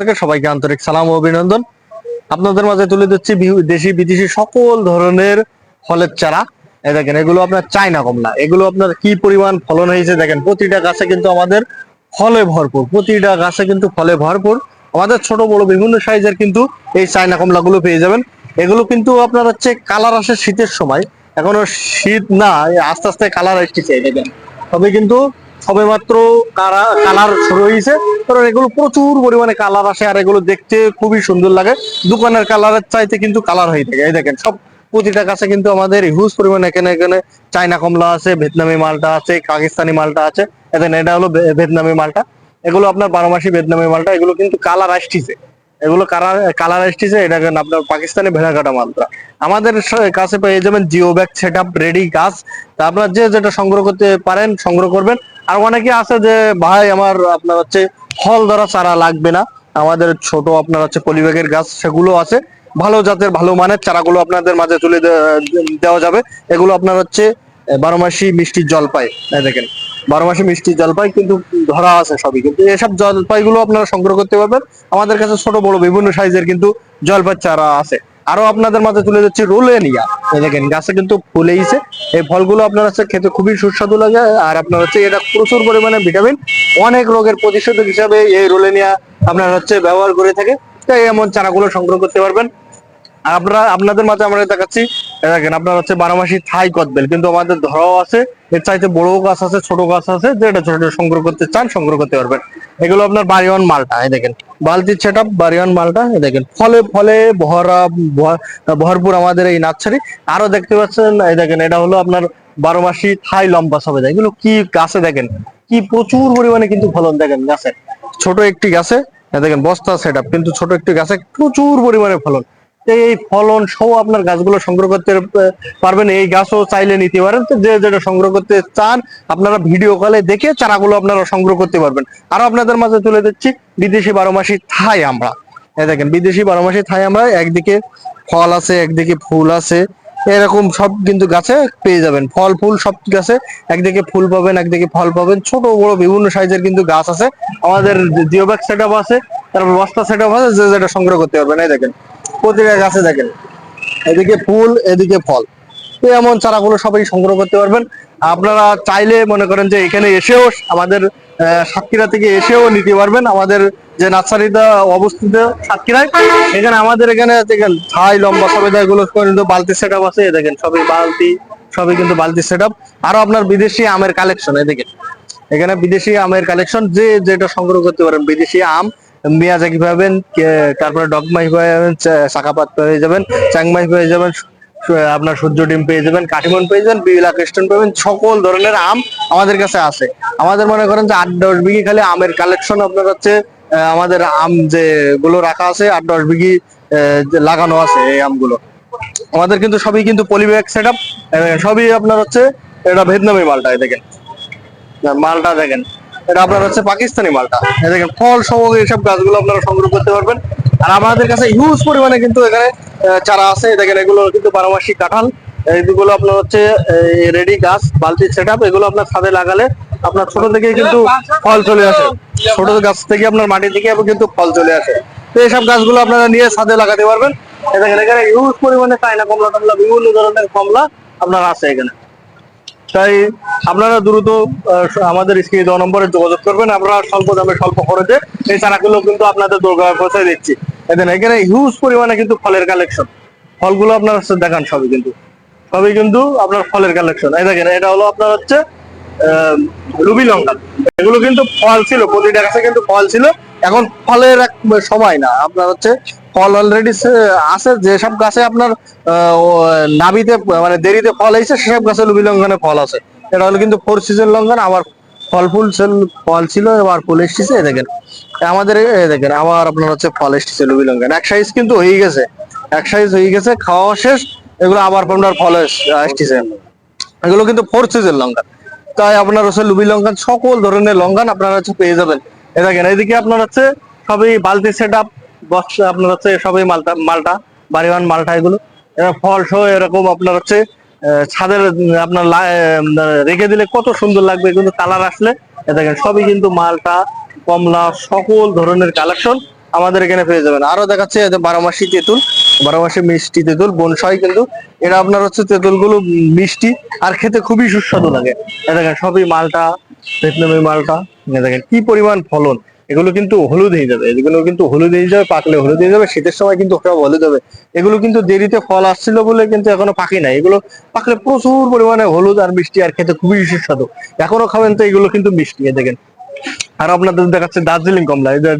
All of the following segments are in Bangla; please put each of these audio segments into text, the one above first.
থেকে সবাইকে আন্তরিক সালাম অভিনন্দন। আপনাদের মাঝে তুলে দিচ্ছি দেশি, বিদেশি সকল ধরনের ফলের চারা। দেখেন, এগুলো আপনার চায়না কমলা। এগুলো আপনার কি পরিমাণ ফলন হয়েছে দেখেন, প্রতিটা গাছে কিন্তু আমাদের ফলে ভরপুর। প্রতিটা গাছে কিন্তু ফলে ভরপুর। আমাদের ছোট, বড় বিভিন্ন সাইজের কিন্তু এই চায়না কমলা গুলো পেয়ে যাবেন। এগুলো কিন্তু আপনার হচ্ছে কালার আসে শীতের সময়। এখনও শীত না আস্তে আস্তে কালার আসতেছে দেখেন। তবে কিন্তু সবে মাত্র কালার শুরু হয়েছে। কারণ এগুলো প্রচুর পরিমাণে কালার আসে আর এগুলো দেখতে খুবই সুন্দর লাগে। দোকানের কালারের চাইতে কিন্তু কালার হয়ে থাকে। এই দেখেন, সব প্রতিটা গাছে কিন্তু আমাদের হিউজ পরিমাণে এখানে এখানে চায়না কমলা আছে, ভিয়েতনামি মালটা আছে, পাকিস্তানি মালটা আছে। এখানে এটা হলো ভিয়েতনামি মালটা। এগুলো আপনার বারো মাসি ভিয়েতনামি মালটা, এগুলো কিন্তু কালার আসতেছে। এগুলো কালার কালার আসতেছে, এটা আপনার পাকিস্তানি ভেড়া কাটা মালটা। আমাদের কাছে পেয়ে যাবেন geo bag set up ready গাছ। তা আপনার যে যেটা সংগ্রহ করতে পারেন, সংগ্রহ করবেন। আর অনেকে আছে যে, ভাই, আমার আপনার হচ্ছে ফল ধরা চারা লাগবে না। আমাদের ছোট আপনার হচ্ছে পলিব্যাগের গাছ, সেগুলো আছে। ভালো জাতের, ভালো মানের চারাগুলো আপনাদের মাঝে তুলে দেওয়া যাবে। এগুলো আপনার হচ্ছে বারো মাসি মিষ্টি জলপাই। দেখেন, বারো মাসে মিষ্টি জলপাই কিন্তু ধরা আছে সবই। কিন্তু এসব জলপাইগুলো আপনারা সংগ্রহ করতে পারবেন। আমাদের কাছে ছোট বড় বিভিন্ন সাইজের কিন্তু জলপাই চারা আছে। আরও আপনাদের মাঝে তুলে যাচ্ছি রোলেনিয়া। এই দেখেন, গাছে কিন্তু ফুলেইছে এই ফলগুলো আপনার হচ্ছে খেতে খুবই সুস্বাদু লাগে, আর আপনার হচ্ছে এটা প্রচুর পরিমাণে ভিটামিন অনেক রোগের প্রতিষেধক হিসাবে এই রোলেনিয়া আপনার হচ্ছে ব্যবহার করে থাকে। তাই এমন চারাগুলো সংগ্রহ করতে পারবেন। আপনারা, আপনাদের মাঝে আমরা দেখাচ্ছি দেখেন, আপনার হচ্ছে বারোমাসি থাই কদবেল কিন্তু আমাদের ধরাও আছে, এর চাইতে বড় গাছ আছে, ছোট গাছ আছে যেটা ছোট ছোট সংগ্রহ করতে চান, সংগ্রহ করতে পারবেন। এগুলো আপনার বাড়িওয়ান মালটা, এই দেখেন বালতির সেট আপ বাড়িওয়ান মালটা, এই দেখেন, ফলে ফলে ভরা ভর- ভরপুর আমাদের এই নার্সারি। আরও দেখতে পাচ্ছেন, এই দেখেন, এটা হলো আপনার বারো মাসি থাই লম্বা সবে এগুলো কি গাছে দেখেন, কি প্রচুর পরিমাণে কিন্তু ফলন দেখেন গাছে। ছোট একটি গাছে দেখেন, বস্তা সেট আপ কিন্তু ছোট একটি গাছে প্রচুর পরিমাণে ফলন। এই ফলন সহ আপনার গাছগুলো সংগ্রহ করতে পারবেন। এই গাছও চাইলে নিতে পারেন। যে যেটা সংগ্রহ করতে চান, আপনারা ভিডিও কলে দেখে চারাগুলো আপনারা সংগ্রহ করতে পারবেন। আরও আপনাদের মাঝে তুলে দিচ্ছি বিদেশি বারো মাসি থাই আমরা। দেখেন, বিদেশি বারো মাসি থাই আমরা, একদিকে ফল আছে, একদিকে ফুল আছে। এরকম সব কিন্তু গাছে পেয়ে যাবেন। ফল ফুল সব গাছে একদিকে ফুল পাবেন, একদিকে ফল পাবেন। ছোট, বড়, বিভিন্ন সাইজের কিন্তু গাছ আছে। আমাদের জিওব্যাগ সেট আছে, তারপর বস্তা সেট আছে, যে যেটা সংগ্রহ করতে পারবেন। এই দেখেন প্রতিটা গাছে দেখেন। এদিকে ফুল, এদিকে ফল। তো এমন চারাগুলো সবাই সংগ্রহ করতে পারবেন। আপনারা চাইলে মনে করেন যে এখানে এসেও আমাদের সাতক্ষীরা থেকে এসেও নিতে পারবেন। আমাদের যে নার্সারিটা অবস্থিত সাতক্ষীরায় এখানে আমাদের এখানে দেখেন ছাই, লম্বা সবেদা এগুলো কিন্তু বালতি সেট আছে। দেখেন, সবই বালতি, সবই কিন্তু বালতি সেট আপ আরও আপনার বিদেশি আমের কালেকশন এদিকে এখানে বিদেশি আমের কালেকশন যে যেটা সংগ্রহ করতে পারেন, বিদেশি আম। মিয়াজাকি পাবেন তারপরে ডগমাই পাবেন চা- শাখাপাত পেয়ে যাবেন চাংমাই পেয়ে যাবেন আপনার সূর্য ডিম পেয়ে যাবেন কাটিমন পেয়ে যাবেন বিলা ক্রিস্টন পাবেন সকল ধরনের আম আমাদের কাছে আছে। আমাদের মনে করেন যে আট দশ বিঘি খালি আমের কালেকশন আপনার হচ্ছে আমাদের আম যে গুলো রাখা আছে, আট দশ বিঘি লাগানো আছে এই আমগুলো। আমাদের কিন্তু সবই কিন্তু পলিব্যাগ সেট আপ সবই আপনার হচ্ছে, এটা ভিয়েতনামি মালটা দেখেন। মালটা দেখেন। এটা আপনার হচ্ছে পাকিস্তানি মালটা। দেখেন, ফল সহ এইসব গাছগুলো আপনারা সংগ্রহ করতে পারবেন। আর আমাদের কাছে হিউজ পরিমাণে কিন্তু এখানে চারা আছে। দেখেন, এগুলো কিন্তু বারোমাসি কাঁঠাল। এইগুলো আপনার হচ্ছে রেডি গাছ বালতির সেট এগুলো আপনার ছাদে লাগালে আপনার ছোট থেকেই কিন্তু ফল চলে আসে। ছোট গাছ থেকে আপনার মাটি থেকে কিন্তু ফল চলে আসে। তো এইসব গাছগুলো আপনারা নিয়ে ছাদে লাগাতে পারবেন। এখানে হিউজ পরিমাণে চায়না কমলা টমলা বিভিন্ন ধরনের কমলা আপনার আছে এখানে। তাই আপনারা দ্রুত আমাদের স্ক্রিনে দেওয়া নম্বরে যোগাযোগ করবেন। আমরা স্বল্প দামে স্বল্প খরচে এই চারাগুলো কিন্তু আপনাদের দোরগা পৌঁছে দিচ্ছি। এখানে এখানে হিউজ পরিমাণে কিন্তু ফলের কালেকশন ফলগুলো আপনার দেখান সবই কিন্তু। সবই কিন্তু আপনার ফলের কালেকশন এই দেখেন, এটা হলো আপনার হচ্ছে রুবি লঙ্কা। এগুলো কিন্তু ফল ছিল, প্রতিটা গাছে কিন্তু ফল ছিল। এখন ফলের এক সময় না, আপনার হচ্ছে ফল অলরেডি আছে, যেসব গাছে আপনার নাবিতে মানে দেরিতে ফল হয়েছে সেসব গাছে লুবি লঙ্ঘনে ফল আছে। এটা হলো কিন্তু ফোর সিজন লঙ্ঘন, আবার ফল ফুল ফল ছিল, এবার ফুল এসেছে দেখেন। আমাদের দেখেন, আবার আপনার হচ্ছে ফল এসেছে লুবি লঙ্ঘন এক সাইজ কিন্তু হয়ে গেছে, এক সাইজ হয়ে গেছে, খাওয়া শেষ, এগুলো আবার আপনার ফল আসতেছে। এগুলো কিন্তু ফোর সিজন লঙ্কা তাই আপনার হচ্ছে লুবি লঙ্কান সকল ধরনের লঙ্কান আপনারা হচ্ছে পেয়ে যাবেন। এ দেখেন, এইদিকে আপনার হচ্ছে সবই বালতি সেট আপ আপনার হচ্ছে সবই মালটা মালটা, বাড়িওয়ান মালটা এগুলো। ফল সহ এরকম আপনার হচ্ছে ছাদের, আপনার রেখে দিলে কত সুন্দর লাগবে, কিন্তু কালার আসলে দেখেন, সবই কিন্তু মালটা, কমলা, সকল ধরনের কালেকশন আমাদের এখানে পেয়ে যাবেন। আরও দেখাচ্ছে বারো মাসি তেঁতুল। বারো মাসে মিষ্টি তেঁতুল, বনসাই কিন্তু এটা আপনার হচ্ছে তেঁতুলগুলো মিষ্টি আর খেতে খুবই সুস্বাদু লাগে। দেখেন, সবই মালটা, ভিয়েতনামি মালটা দেখেন কি পরিমাণ ফলন। এগুলো কিন্তু হলুদ হয়ে যাবে, এগুলো কিন্তু হলুদ হয়ে যাবে, পাকলে হলুদ হয়ে যাবে, শীতের সময় কিন্তু সব হলুদ হবে। এগুলো কিন্তু দেরিতে ফল আসছিল বলে কিন্তু এখনও পাকি নাই। এগুলো পাকলে প্রচুর পরিমাণে হলুদ আর মিষ্টি আর খেতে খুবই সুস্বাদু। এখনও খাবেন তো এগুলো কিন্তু মিষ্টি দেখেন। আর আপনাদের দেখাচ্ছে দার্জিলিং কমলা যে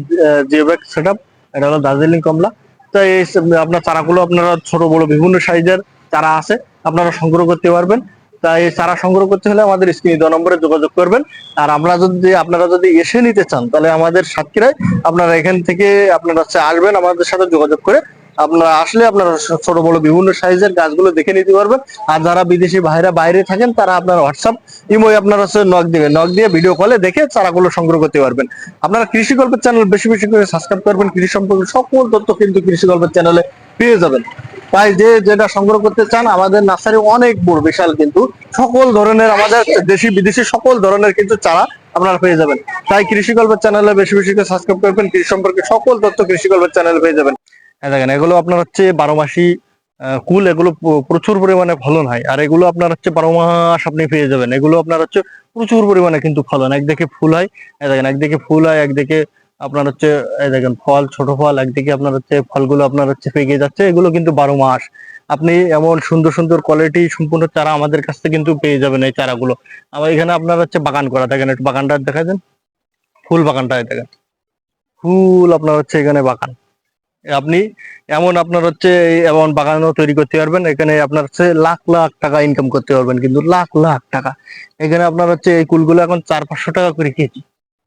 জিওব্যাক সেট এটা হলো দার্জিলিং কমলা। তো এই আপনার চারাগুলো আপনারা ছোট, বড় বিভিন্ন সাইজের চারা আছে, আপনারা সংগ্রহ করতে পারবেন। তাই চারা সংগ্রহ করতে হলে আমাদের স্ক্রিনে দেওয়া নম্বরে যোগাযোগ করবেন। আর আমরা যদি, আপনারা যদি এসে নিতে চান, তাহলে আমাদের সাতক্ষীরায় আপনারা এখান থেকে আপনারা আসবেন আমাদের সাথে যোগাযোগ করে আপনারা আসলে আপনারা ছোট বড় বিভিন্ন সাইজের গাছগুলো দেখে নিতে পারবেন। আর যারা বিদেশি ভাইরা বাইরে থাকেন, তারা আপনার হোয়াটসঅ্যাপ ইমোয় আপনারা হচ্ছে নক দিবেন। নক দিয়ে ভিডিও কলে দেখে চারাগুলো সংগ্রহ করতে পারবেন। আপনারা কৃষি গল্পের চ্যানেল বেশি বেশি করে সাবস্ক্রাইব করবেন। কৃষি সম্পর্কে সকল তথ্য কিন্তু কৃষি গল্পের চ্যানেলে পেয়ে যাবেন। তাই যে যেটা সংগ্রহ করতে চান, আমাদের নার্সারি অনেক বড়, বিশাল কিন্তু। সকল ধরনের আমাদের দেশি, বিদেশি সকল ধরনের কিন্তু চারা আপনারা পেয়ে যাবেন। তাই কৃষি গল্পের চ্যানেলে বেশি বেশি করে সাবস্ক্রাইব করবেন। কৃষি সম্পর্কে সকল তথ্য কৃষি গল্পের চ্যানেলে পেয়ে যাবেন। দেখেন, এগুলো আপনার হচ্ছে বারো মাসি কুল, এগুলো প্রচুর পরিমাণে ফলন হয়। আর এগুলো আপনার হচ্ছে বারো মাস আপনি পেয়ে যাবেন। এগুলো আপনার হচ্ছে প্রচুর পরিমাণে কিন্তু ফলন। একদিকে ফুল হয় এই দেখেন, একদিকে ফুল হয়, একদিকে আপনার হচ্ছে দেখেন, ফল, ছোট ফল, একদিকে আপনার হচ্ছে ফলগুলো আপনার হচ্ছে পেকে যাচ্ছে। এগুলো কিন্তু বারো মাস। আপনি এমন সুন্দর সুন্দর কোয়ালিটি সম্পূর্ণ চারা আমাদের কাছ থেকে কিন্তু পেয়ে যাবেন এই চারাগুলো। আমার এখানে আপনার হচ্ছে বাগান করা। দেখেন, একটু বাগানটা দেখা দেন। ফুল বাগানটা দেখেন। ফুল আপনার হচ্ছে এখানে বাগান। আপনি এমন আপনার হচ্ছে এমন বাগানও তৈরি করতে পারবেন, এখানে আপনার হচ্ছে লাখ লাখ টাকা ইনকাম করতে পারবেন, কিন্তু লাখ লাখ টাকা। এখানে আপনার হচ্ছে এই কুলগুলো এখন চার পাঁচশো টাকা করে কেজি,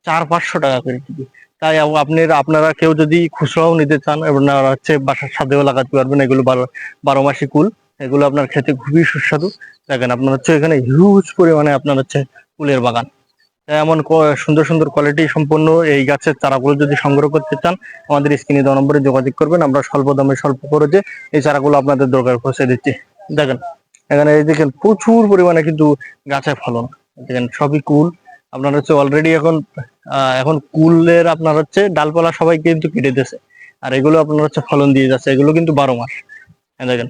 চার পাঁচশো টাকা করে কেজি। তাই আপ- আপনি আপনারা কেউ যদি খুচরাও নিতে চান, আপনারা হচ্ছে বাসার সাথেও লাগাতে পারবেন, এগুলো বারো বারো মাসি কুল, এগুলো আপনার খেতে খুবই সুস্বাদু। দেখেন আপনার হচ্ছে এখানে হিউজ পরিমাণে আপনার হচ্ছে কুলের বাগান। এমন সুন্দর সুন্দর কোয়ালিটি সম্পন্ন এই গাছের চারাগুলো যদি সংগ্রহ করতে চান, আমাদের স্ক্রিনে দেওয়া নম্বরে যোগাযোগ করবেন। আমরা স্বল্প দামে, স্বল্প খরচে এই চারাগুলো আপনাদের দরকার পৌঁছে দিচ্ছি। দেখেন, এখানে দেখেন প্রচুর পরিমাণে কিন্তু গাছে ফলন। দেখেন সবই কুল। আপনার হচ্ছে অলরেডি এখন এখন কুলের আপনার হচ্ছে ডালপালা সবাই কিন্তু কেটে দিয়েছে। আর এগুলো আপনার হচ্ছে ফলন দিয়ে যাচ্ছে। এগুলো কিন্তু বারো মাস। এই দেখেন,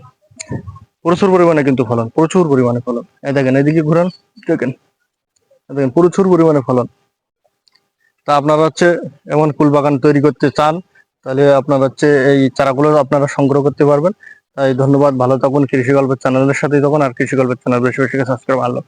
প্রচুর পরিমাণে কিন্তু ফলন, প্রচুর পরিমাণে ফলন। দেখেন, এদিকে ঘুরান, দেখেন। দেখেন, প্রচুর পরিমাণে ফলন। তা আপনারা হচ্ছে এমন ফুল বাগান তৈরি করতে চান, তাহলে আপনার হচ্ছে এই চারাগুলো আপনারা সংগ্রহ করতে পারবেন। তাই ধন্যবাদ, ভালো থাকুন। কৃষি গল্পের চ্যানেলের সাথেই তখন আর কৃষি গল্পের চ্যানেল বেশি বেশি সাবস্ক্রাইব ভালো